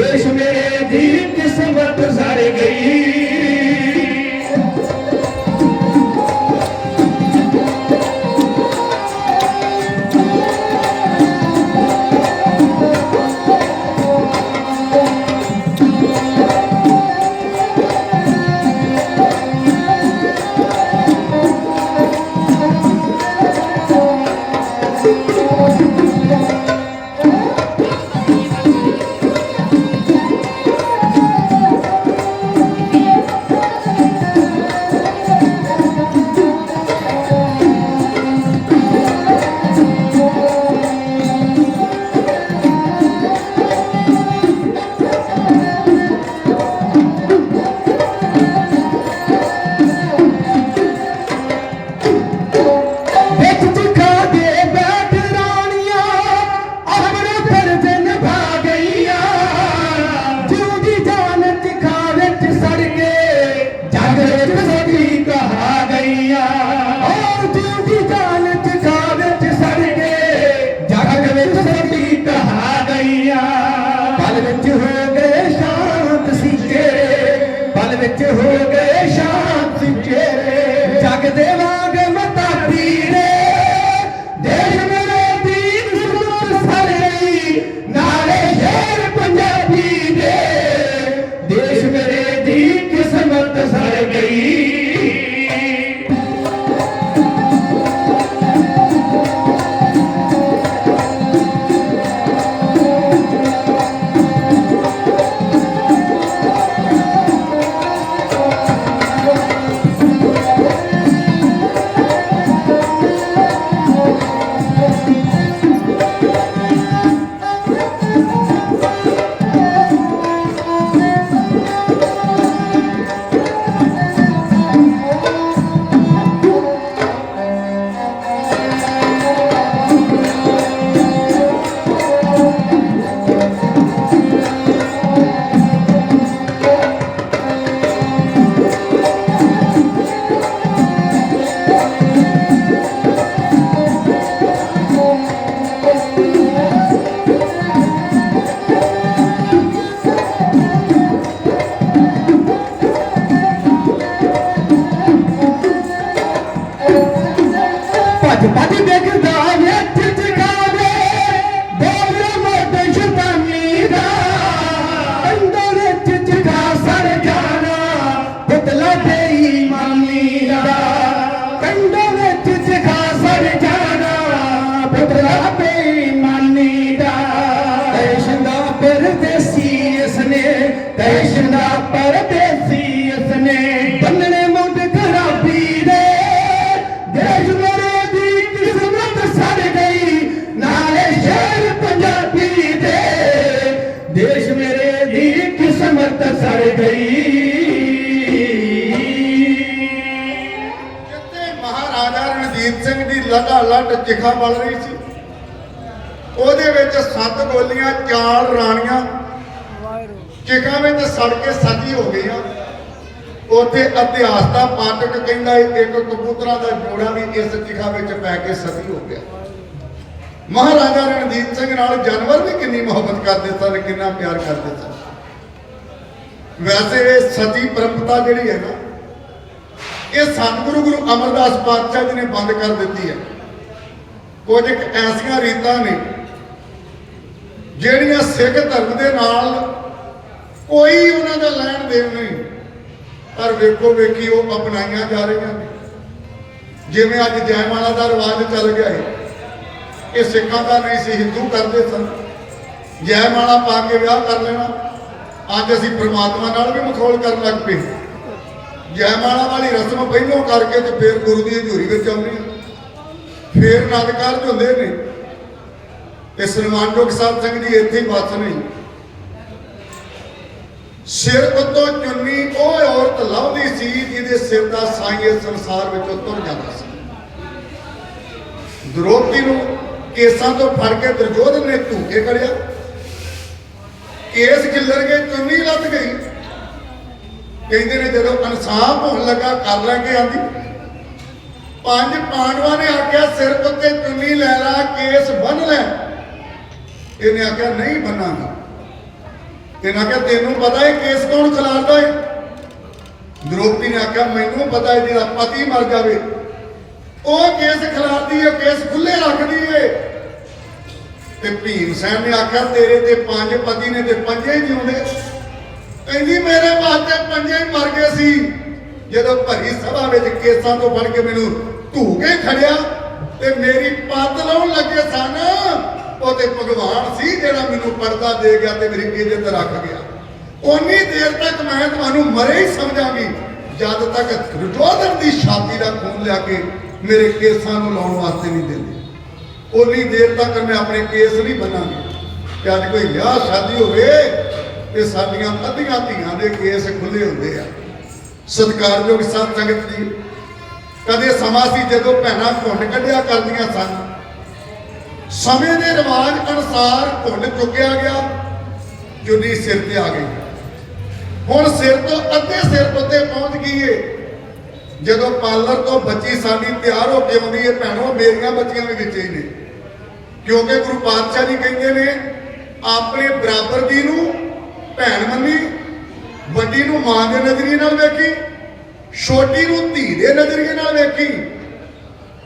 ਦੇਸ਼ ਮੇਰੇ ਦੀ ਰਾਜਾ ਰਣਜੀਤ ਸਿੰਘ ਦੀ ਲਗਾ ਲੱਟ ਚਿਖਾ ਬਲ ਰਹੀ ਸੀ। ਉਹਦੇ ਵਿੱਚ ਸੱਤ ਗੋਲੀਆਂ, ਚਾਰ ਰਾਣੀਆਂ। ਚਿਖਾ ਵਿੱਚ ਸੜ ਕੇ ਸੱਜੀ ਹੋ ਗਈਆਂ। ਉੱਥੇ ਇਤਿਹਾਸ ਦਾ ਪਾਠਕ ਕਹਿੰਦਾ ਇੱਕ ਕਬੂਤਰਾਂ ਦਾ ਜੋੜਾ ਵੀ ਇਸ ਚਿਖਾ ਵਿੱਚ ਪੈ ਕੇ ਸਤੀ ਹੋ ਗਿਆ। ਮਹਾਰਾਜਾ ਰਣਜੀਤ ਸਿੰਘ ਨਾਲ ਜਾਨਵਰ ਵੀ ਕਿੰਨੀ ਮੁਹੱਬਤ ਕਰਦੇ ਸਨ, ਕਿੰਨਾ ਪਿਆਰ ਕਰਦੇ ਸਨ। ਵੈਸੇ ਇਹ ਸਤੀ ਪਰੰਪਰਾ ਜਿਹੜੀ ਹੈ ਨਾ ਇਹ ਸਤਿਗੁਰੂ ਗੁਰੂ ਅਮਰਦਾਸ ਪਾਤਸ਼ਾਹ ਜੀ ਨੇ ਬੰਦ ਕਰ ਦਿੱਤੀ ਹੈ। ਕੁਝ ਇੱਕ ਐਸੀਆਂ ਰੀਤਾਂ ਨੇ, ਜਿਹੜੀਆਂ ਸਿੱਖ ਧਰਮ ਦੇ ਨਾਲ ਕੋਈ ਉਹਨਾਂ ਦਾ ਲੈਣ ਦੇਣ ਨਹੀਂ, ਪਰ ਵੇਖੋ ਵੇਖੀ ਉਹ ਅਪਣਾਈਆਂ ਜਾ ਰਹੀਆਂ ਨੇ। ਜਿਵੇਂ ਅੱਜ ਜੈਮਾਲਾ ਦਾ ਰਿਵਾਜ ਚੱਲ ਗਿਆ ਹੈ ਇਹ ਸਿੱਖਾਂ ਦਾ ਨਹੀਂ ਸੀ, ਹਿੰਦੂ ਕਰਦੇ ਸਨ। ਜੈਮਾਲਾ ਪਾ ਕੇ ਵਿਆਹ ਕਰ ਲੈਣਾ, ਅੱਜ ਅਸੀਂ ਪ੍ਰਮਾਤਮਾ ਨਾਲ ਵੀ ਮਖੌਲ ਕਰਨ ਲੱਗ ਪਏ। ਜੈਮਾਲਾ ਵਾਲੀ ਰਸਮ ਪਹਿਲੋਂ ਕਰਕੇ ਤੇ ਫਿਰ ਗੁਰੂ ਦੀ ਹਜ਼ੂਰੀ ਵਿੱਚ ਆਉਂਦੀ ਹੈ ਫਿਰ ਨਦ ਹੁੰਦੇ ਨੇ। ਤੇ ਸਨਮਾਨਯੋਗ ਸਾਹਿਬ ਸਿੰਘ ਜੀ ਇੱਥੇ ਹੀ ਨਹੀਂ ਸਿਰ ਉੱਤੋਂ ਚੁੰਨੀ, ਉਹ ਔਰਤ ਲੱਭਦੀ ਸੀ ਜਿਹਦੇ ਸਿਰ ਦਾ ਸਾਈ ਸੰਸਾਰ ਵਿੱਚੋਂ ਤੁਰ ਜਾਂਦਾ ਸੀ। ਦ੍ਰੋਪਦੀ ਨੂੰ ਕੇਸਾਂ ਤੋਂ ਫੜ ਕੇ ਦੁਰਯੋਧਨ ਨੇ ਧੂਕੇ ਕਰਿਆ ਕੇਸ ਖਿੱਲਰ ਕੇ ਚੁੰਨੀ ਲੱਤ ਗਈ। ਕਹਿੰਦੇ ਨੇ ਜਦੋਂ ਇਨਸਾਫ ਹੋਣ ਲੱਗਾ, ਕਰ ਲਾਂਗੇ ਆਂਦੀ। ਪੰਜ ਪਾਂਡਵਾਂ ਨੇ ਆਖਿਆ, ਸਿਰ ਉੱਤੇ ਚੁੰਨੀ ਲੈ ਲਾ, ਕੇਸ ਬੰਨ ਲੈ। ਇਹਨੇ ਆਖਿਆ, ਨਹੀਂ ਬੰਨਾਂਗਾ। ਇਹਨੇ ਆਖਿਆ, ਤੈਨੂੰ ਪਤਾ ਹੈ ਕੇਸ ਕੌਣ ਖਿਲਾਰਦਾ ਹੈ ਦ੍ਰੋਪਦੀ ਨੇ ਆਖਿਆ, ਮੈਨੂੰ ਪਤਾ ਹੈ ਜਿਹੜਾ ਪਤੀ ਮਰ ਜਾਵੇ। ਉਹ ਕੇਸ ਖਿਲਾਰਦੀ ਹੈ ਕੇਸ ਖੁੱਲੇ ਰੱਖਦੀ ਹੈ ਤੇ ਭੀਮ ਸੈਨ ਨੇ ਆਖਿਆ, ਤੇਰੇ ਤੇ ਪੰਜ ਪਤੀ ਨੇ ਤੇ ਪੰਜੇ ਜਿਉਂਦੇ ਕਹਿੰਦੀ ਮੇਰੇ ਵਾਸਤੇ ਪੰਜੇ ਮਰ ਗਏ ਸੀ। ਜਦੋਂ ਭਰੀ ਸਭਾ ਵਿੱਚ ਕੇਸਾਂ ਤੋਂ ਫੜ ਕੇ ਮੈਨੂੰ ਧੂਕੇ ਖੜਿਆ ਤੇ ਮੇਰੀ ਪੱਤ ਲਾਉਣ ਲੱਗੇ ਸਨ। ਉਹ ਤੇ ਭਗਵਾਨ ਸੀ ਜਿਹੜਾ ਮੈਨੂੰ ਪਰਦਾ ਦੇ ਗਿਆ ਤੇ ਮੇਰੀ ਇੱਜ਼ਤ ਰੱਖ ਗਿਆ। ਉਨੀ ਦੇਰ ਤੱਕ ਮੈਂ ਤੁਹਾਨੂੰ ਮਰੇ ਹੀ ਸਮਝਾਂਗੀ। ਜਦ ਤੱਕ ਦੁਰਯੋਧਨ ਦੀ ਛਾਤੀ ਦਾ ਖੂਨ ਲਿਆ ਕੇ ਮੇਰੇ ਕੇਸਾਂ ਨੂੰ ਲਾਉਣ ਵਾਸਤੇ ਨਹੀਂ ਦਿੰਦੇ। ਉਨੀ ਦੇਰ ਤੱਕ ਮੈਂ ਆਪਣੇ ਕੇਸ ਨਹੀਂ ਬੰਨਾਂਗੀ ਤੇ ਅੱਜ ਕੋਈ ਵਿਆਹ ਸ਼ਾਦੀ ਹੋਵੇ ਤੇ ਸਾਡੀਆਂ ਅੱਧੀਆਂ ਧੀਆਂ ਦੇ ਕੇਸ ਖੁੱਲੇ ਹੁੰਦੇ ਆ। ਸਤਿਕਾਰਯੋਗ ਸਾਧ ਸੰਗਤ ਜੀ, ਕਦੇ ਸਮਾਂ ਸੀ ਜਦੋਂ ਭੈਣਾਂ ਘੁੰਡ ਕੱਢਿਆ ਕਰਦੀਆਂ ਸਨ। ਸਮੇਂ ਦੇ ਰਿਵਾਜ ਅਨੁਸਾਰ ਘੁੰਡ ਚੁੱਕਿਆ ਗਿਆ, ਚੁੰਨੀ ਸਿਰ ਤੇ ਆ ਗਈ। ਹੁਣ ਸਿਰ ਤੋਂ ਅੱਧੇ ਸਿਰ ਉੱਤੇ ਪਹੁੰਚ ਗਈ ਏ। ਜਦੋਂ ਪਾਰਲਰ ਤੋਂ ਬੱਚੀ ਸਾਡੀ ਤਿਆਰ ਹੋ ਕੇ ਆਉਂਦੀ ਏ, ਭੈਣੋ, ਮੇਰੀਆਂ ਬੱਚੀਆਂ ਵੀ ਵਿੱਚ ਹੀ ਨੇ। ਕਿਉਂਕਿ ਗੁਰੂ ਪਾਤਸ਼ਾਹ ਜੀ ਕਹਿੰਦੇ ਨੇ, ਆਪਣੇ ਬਰਾਬਰ ਦੀ ਨੂੰ ਭੈਣ ਮੰਨੀ, ਵੱਡੀ ਨੂੰ ਮਾਂ ਦੇ ਨਜ਼ਰੀਏ ਨਾਲ ਵੇਖੀ, ਛੋਟੀ ਨੂੰ ਧੀ ਦੇ ਨਜ਼ਰੀਏ ਨਾਲ ਵੇਖੀ।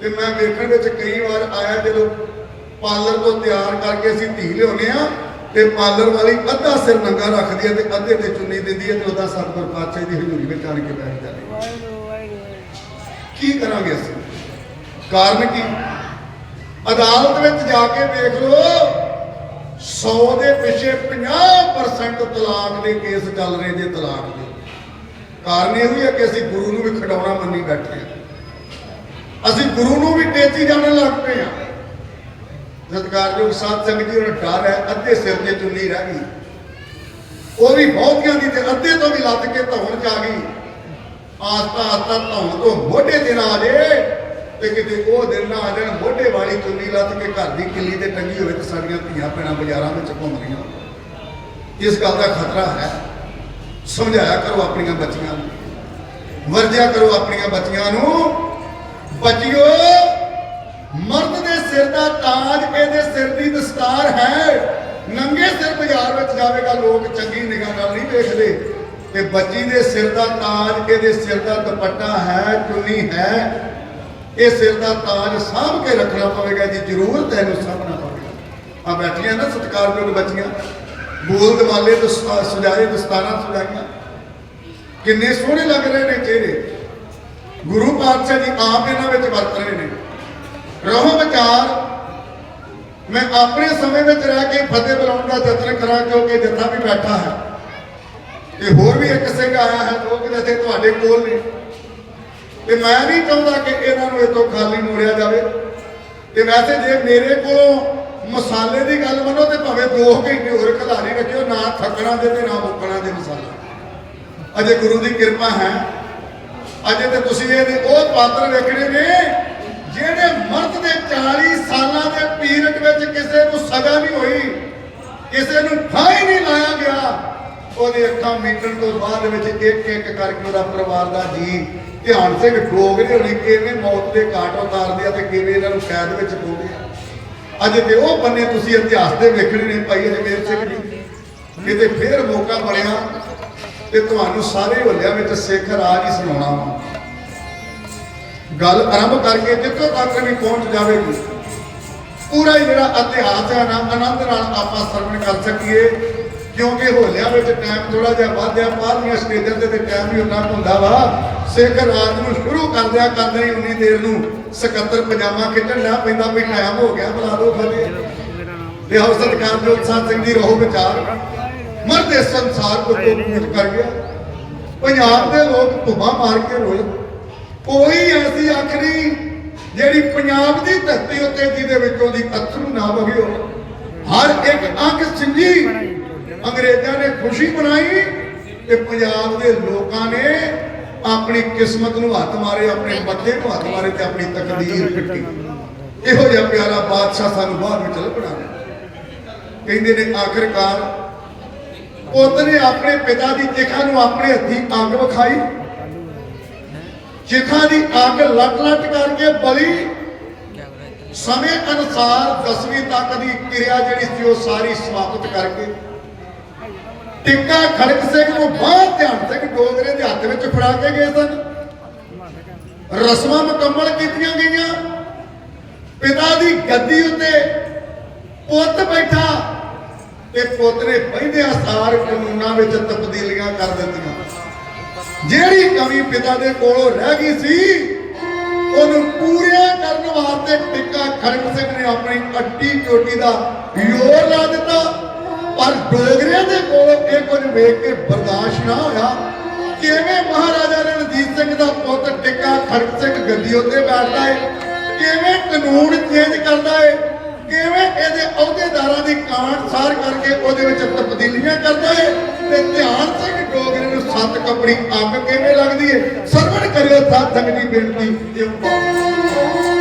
ਤੇ ਮੈਂ ਵੇਖਣ ਵਿੱਚ ਕਈ ਵਾਰ ਆਇਆ, ਜਦੋਂ ਪਾਰਲਰ ਤੋਂ ਤਿਆਰ ਕਰਕੇ ਅਸੀਂ ਧੀ ਲਿਆਉਂਦੇ ਆ ਤੇ ਪਾਰਲਰ ਵਾਲੀ ਅੱਧਾ ਸਿਰ ਨੰਗਾ ਰੱਖਦੀ ਹੈ ਤੇ ਅੱਧੇ ਤੇ ਚੁੰਨੀ ਦਿੰਦੀ ਹੈ ਤੇ ਉਹਦਾ ਸਤਿਗੁਰ ਪਾਤਸ਼ਾਹ ਦੀ ਹਜ਼ੂਰੀ ਵਿੱਚ ਆਣ ਕੇ ਬੈਠ ਜਾਂਦੀ ਕੀ ਕਰਾਂਗੇ ਅਸੀਂ? ਕਾਰਨ ਕੀ? ਅਦਾਲਤ ਵਿੱਚ ਜਾ ਕੇ ਵੇਖ ਲਓ 100 ਦੇ ਪਿੱਛੇ 50% ਤਲਾਕ ਦੇ ਕੇਸ ਚੱਲ ਰਹੇ ਜੇ ਤਲਾਕ ਦੇ। ਕਾਰਨ ਇਹ ਵੀ ਹੈ ਕਿ ਅਸੀਂ ਗੁਰੂ ਨੂੰ ਵੀ ਖਡਾਉਣਾ ਮੰਨੀ ਬੈਠੇ ਹਾਂ। ਅਸੀਂ ਗੁਰੂ ਨੂੰ ਵੀ ਟੇਚੀ ਜਾਣ ਲੱਗ ਪਏ ਹਾਂ। ਸਤਿਕਾਰਯੋਗ ਸਾਧ ਸੰਗਤ ਜੀ ਨੂੰ ਡਰ ਹੈ, ਅੱਧੇ ਸਿਰ ਤੇ ਚੁੰਨੀ ਰਹਿ ਗਈ। ਉਹ ਵੀ ਬਹੁਤੀਆਂ ਦੀ ਤੇ ਅੱਧੇ ਤੋਂ ਵੀ ਲੱਤ ਕੇ ਧੌਣ ਚ ਆ ਗਈ। ਆਸਤਾ ਆਸਤਾ ਧੌਣ ਤੋਂ ਮੋਢੇ ਤੇ ਨਾ ਆ ਜੇ। ਤੇ ਕਿਤੇ ਉਹ ਦਿਨ ਨਾ ਆ ਜਾਣ, ਮੋਢੇ ਵਾਲੀ ਚੁੰਨੀ ਲੱਤ ਕੇ ਘਰ ਦੀ ਕਿੱਲੀ ਤੇ ਟੰਗੀ ਹੋਵੇ ਤੇ ਸਾਡੀਆਂ ਧੀਆਂ ਭੈਣਾਂ ਬਾਜ਼ਾਰਾਂ ਵਿੱਚ ਘੁੰਮ ਰਹੀਆਂ ਇਸ ਗੱਲ ਦਾ ਖਤਰਾ ਹੈ। ਸਮਝਾਇਆ ਕਰੋ ਆਪਣੀਆਂ ਬੱਚੀਆਂ ਨੂੰ। ਵਰਜਿਆ ਕਰੋ ਆਪਣੀਆਂ ਬੱਚੀਆਂ ਨੂੰ। ਬੱਚਿਓ, ਮਰਦ ਦੇ ਸਿਰ ਦਾ ਤਾਜ ਇਹਦੇ ਸਿਰ ਦੀ ਦਸਤਾਰ ਹੈ। ਨੰਗੇ ਸਿਰ ਬਾਜ਼ਾਰ ਵਿੱਚ ਜਾਵੇਗਾ ਲੋਕ, ਚੰਗੀ ਨਿਗਾਹ ਨਾਲ ਨਹੀਂ ਵੇਖਦੇ। ਤੇ ਬੱਚੀ ਦੇ ਸਿਰ ਦਾ ਤਾਜ, ਇਹਦੇ ਸਿਰ ਦਾ ਦੁਪੱਟਾ ਹੈ, ਚੁੰਨੀ ਹੈ। ਇਹ ਸਿਰ ਦਾ ਤਾਜ ਸਾਂਭ ਕੇ ਰੱਖਣਾ ਪਵੇਗਾ ਜੀ, ਜ਼ਰੂਰ ਤੈਨੂੰ ਸਾਂਭਣਾ ਪਵੇਗਾ। ਆ ਬੈਠੀਆਂ ਨਾ ਸਤਿਕਾਰਯੋਗ ਬੱਚੀਆਂ, ਬੋਲ ਦਵਾਲੇ ਦਸਤਾ ਸਜਾਏ ਦਸਤਾਰਾਂ ਸਜਾਈਆਂ। ਕਿੰਨੇ ਸੋਹਣੇ ਲੱਗ ਰਹੇ ਨੇ ਚਿਹਰੇ। ਗੁਰੂ ਪਾਤਸ਼ਾਹ ਜੀ ਆਪ ਇਹਨਾਂ ਵਿੱਚ ਵਰਤ ਰਹੇ ਨੇ। ਰਹੋ ਵਿਚਾਰ। ਮੈਂ ਆਪਣੇ ਸਮੇਂ ਵਿੱਚ ਰਹਿ ਕੇ ਫਤਿਹ ਬੁਲਾਉਣ ਦਾ ਯਤਨ ਕਰਾਂ, ਕਿਉਂਕਿ ਜਿੱਥਾ ਵੀ ਬੈਠਾ ਹੈ। ਤੇ ਹੋਰ ਵੀ ਇੱਕ ਸਿੰਘ ਆਇਆ ਹੈ, ਲੋਕ ਜਥੇ ਤੁਹਾਡੇ ਕੋਲ ਨੇ। ਤੇ ਮੈਂ ਨਹੀਂ ਚਾਹੁੰਦਾ ਕਿ ਇਹਨਾਂ ਨੂੰ ਇਤੋਂ ਖਾਲੀ ਮੋੜਿਆ ਜਾਵੇ। ਤੇ ਵੈਸੇ ਜੇ ਮੇਰੇ ਕੋਲੋਂ ਮਸਾਲੇ ਦੀ ਗੱਲ ਮੰਨੋ ਤੇ ਭਾਵੇਂ 2 ਘੰਟੇ ਹੋਰ ਖਿਲਾਰੀ ਰੱਖਿਓ, ਨਾ ਥੱਕਣਾ ਦੇ ਤੇ ਨਾ ਮੁੱਕਣਾ ਦੇ ਮਸਾਲਾ। ਅਜੇ ਗੁਰੂ ਦੀ ਕਿਰਪਾ ਹੈ। ਅਜੇ ਤੇ ਤੁਸੀਂ ਇਹਦੇ ਉਹ ਪਾਤਰ ਵੇਖਣੇ ਨੇ ਜਿਹੜੇ ਮਰਦ ਦੇ 40 ਸਾਲਾਂ ਦੇ ਪੀਰੀਅਡ ਵਿੱਚ ਕਿਸੇ ਨੂੰ ਸਜ਼ਾ ਨਹੀਂ ਹੋਈ, ਕਿਸੇ ਨੂੰ ਫਾਹੀ ਨਹੀਂ ਲਾਇਆ ਗਿਆ। ਉਹਦੇ ਅੱਖਾਂ ਮੀਟਣ ਤੋਂ ਬਾਅਦ ਵਿੱਚ ਇੱਕ ਇੱਕ ਕਰਕੇ ਉਹਦਾ ਪਰਿਵਾਰ ਦਾ ਜੀ ਧਿਆਨ ਸਿੰਘ ਡੋਗਰੇ ਹੋਣੀ ਕਿਵੇਂ ਮੌਤ ਦੇ ਘਾਟ ਉਤਾਰਦੇ ਆ ਤੇ ਕਿਵੇਂ ਇਹਨਾਂ ਨੂੰ ਕੈਦ ਵਿੱਚ ਪਾਉਂਦੇ ਆ। ਅੱਜ ਤੇ ਉਹ ਬੰਨੇ ਤੁਸੀਂ ਇਤਿਹਾਸ ਦੇ ਵੇਖਣੇ ਨੇ ਭਾਈ ਅਜਮੇਰ ਸਿੰਘ ਜੀ ਕਿਤੇ ਫੇਰ ਮੌਕਾ ਬਣਿਆ ਤੇ ਤੁਹਾਨੂੰ ਸਾਰੇ ਹੋਲਿਆਂ ਵਿੱਚ ਸਿੱਖ ਰਾਜ ਹੀ ਸੁਣਾਉਣਾ ਵਾ। ਗੱਲ ਆਰੰਭ ਕਰਕੇ ਜਿੱਥੋਂ ਤੱਕ ਵੀ ਪਹੁੰਚ ਜਾਵੇਗੀ, ਪੂਰਾ ਹੀ ਜਿਹੜਾ ਇਤਿਹਾਸ ਹੈ ਨਾ, ਆਨੰਦ ਨਾਲ ਆਪਾਂ ਸਰਵਣ ਕਰ ਸਕੀਏ। ਕਿਉਂਕਿ ਹੋਲਿਆਂ ਵਿੱਚ ਟਾਈਮ ਥੋੜਾ ਜਿਹਾ ਵਧਿਆ ਬਾਹਰਲੀਆਂ ਸਟੇਜਾਂ ਤੇ ਟਾਈਮ ਵੀ ਉਨਾ ਹੁੰਦਾ ਵਾ। ਸਿੱਖ ਰਾਜ ਨੂੰ ਸ਼ੁਰੂ ਕਰਦਿਆਂ ਕਰਦੇ ਹੀ ਉਨੀ ਦੇਰ ਨੂੰ ਸਕੱਤਰ ਪਜਾਮਾ ਖਿੱਚਣ ਲੱਗ ਪੈਂਦਾ ਵੀ ਟਾਈਮ ਹੋ ਗਿਆ, ਬੁਲਾ ਲਓ ਫਤਿਹ ਤੇ ਹਉ ਸਤਿਕਾਰਯੋਗ ਸਾਧ ਸਿੰਘ ਦੀ ਰਹੋ ਵਿਚਾਰ। ਮਰਦ ਇਸ ਸੰਸਾਰ ਕੋ ਤੋਂ ਕੂਚ ਕਰ ਗਿਆ। ਪੰਜਾਬ ਦੇ ਲੋਕ ਧੁਮਾ ਮਾਰ ਕੇ ਰੋਏ ਕੋਈ ਐਸੀ ਅੱਖ ਨਹੀਂ ਜਿਹੜੀ ਪੰਜਾਬ ਦੀ ਧਰਤੀ ਉੱਤੇ ਜਿਹਦੇ ਵਿੱਚੋਂ ਦੀ ਅਥਰੂ ਨਾ ਵਗੇ ਹੋ ਹਰ ਇੱਕ ਅੱਖ ਸਿੰਜੀ ਅੰਗਰੇਜ਼ਾਂ ਨੇ ਖੁਸ਼ੀ ਮਨਾਈ ਤੇ ਪੰਜਾਬ ਦੇ ਲੋਕਾਂ ਨੇ ਆਪਣੀ ਕਿਸਮਤ ਨੂੰ ਹੱਥ ਮਾਰੇ, ਆਪਣੇ ਬੱਚੇ ਨੂੰ ਹੱਥ ਮਾਰੇ ਤੇ ਆਪਣੀ ਤਕਦੀਰ ਫਿੱਟੀ ਇਹੋ ਜਿਹਾ ਪਿਆਰਾ ਬਾਦਸ਼ਾਹ ਸਾਨੂੰ ਬਾਹਰ ਵਿੱਚ ਲੱਭਣਾ ਕਹਿੰਦੇ ਨੇ, ਆਖਰਕਾਰ ਪੁੱਤ ਨੇ ਆਪਣੇ ਪਿਤਾ ਦੀ ਚਿਖਾ ਨੂੰ ਆਪਣੇ ਹੱਥੀ ਅੱਗ ਵਿਖਾਈ। ਚਿਖਾ ਦੀ ਅੱਗ ਲੱਟ ਲੱਟ ਕਰਕੇ ਬਲੀ। ਸਮੇਂ ਅਨੁਸਾਰ ਦਸਵੀਂ ਤੱਕ ਦੀ ਕਿਰਿਆ ਜਿਹੜੀ ਸੀ ਉਹ ਸਾਰੀ ਸਮਾਪਤ ਕਰਕੇ ਟਿੱਕਾ ਖੜਕ ਸਿੰਘ ਨੂੰ ਬਾਹਰ ਧਿਆਨ ਸਿੰਘ ਡੋਗਰੇ ਦੇ ਹੱਥ ਵਿੱਚ ਫੜਾ ਕੇ ਗਏ ਸਨ। ਰਸਮਾਂ ਮੁਕੰਮਲ ਕੀਤੀਆਂ ਗਈਆਂ। ਪਿਤਾ ਦੀ ਗੱਦੀ ਉੱਤੇ ਪੁੱਤ ਬੈਠਾ ਤੇ ਪੁੱਤ ਨੇ ਪਹਿਲੇ ਅਸਾਰ ਕਾਨੂੰਨਾਂ ਵਿੱਚ ਤਬਦੀਲੀਆਂ ਕਰ ਦਿੱਤੀਆਂ। ਜਿਹੜੀ ਕਮੀ ਪਿਤਾ ਦੇ ਕੋਲੋਂ ਰਹਿ ਗਈ ਸੀ, ਉਹਨੂੰ ਪੂਰੀਆਂ ਕਰਨ ਵਾਸਤੇ ਟਿੱਕਾ ਖੜਕ ਸਿੰਘ ਨੇ ਆਪਣੀ ਅੱਡੀ ਚੋਟੀ ਦਾ ਜ਼ੋਰ ਲਾ ਦਿੱਤਾ। ਪਰ ਡੋਗਰਿਆਂ ਦੇ ਕੋਲੋਂ ਇਹ ਕੁਝ ਵੇਖ ਕੇ ਬਰਦਾਸ਼ਤ ਨਾ ਹੋਇਆ। ਕਿਵੇਂ ਮਹਾਰਾਜਾ ਰਣਜੀਤ ਸਿੰਘ ਦਾ ਪੁੱਤ ਟਿੱਕਾ ਖੜਕ ਸਿੰਘ ਗੱਦੀ ਉੱਤੇ ਬੈਠਦਾ ਹੈ ਕਿਵੇਂ ਕਾਨੂੰਨ ਚੇਂਜ ਕਰਦਾ ਹੈ ਕਿਵੇਂ ਇਹਦੇ ਅਹੁਦੇਦਾਰਾਂ ਦੀ ਕਾਂਟ ਸਾਰ ਕਰਕੇ ਉਹਦੇ ਵਿੱਚ ਤਬਦੀਲੀਆਂ ਕਰਦਾ ਏ? ਤੇ ਧਿਆਨ ਸਿੰਘ ਡੋਗਰੇ ਨੂੰ ਸੱਤ ਕੱਪੜੀ ਅੱਗ ਕਿਵੇਂ ਲੱਗਦੀ ਹੈ ਸਰਵਣ ਕਰਿਓ ਸਾਧ ਸੰਗਤ ਦੀ ਬੇਨਤੀ ਇਹ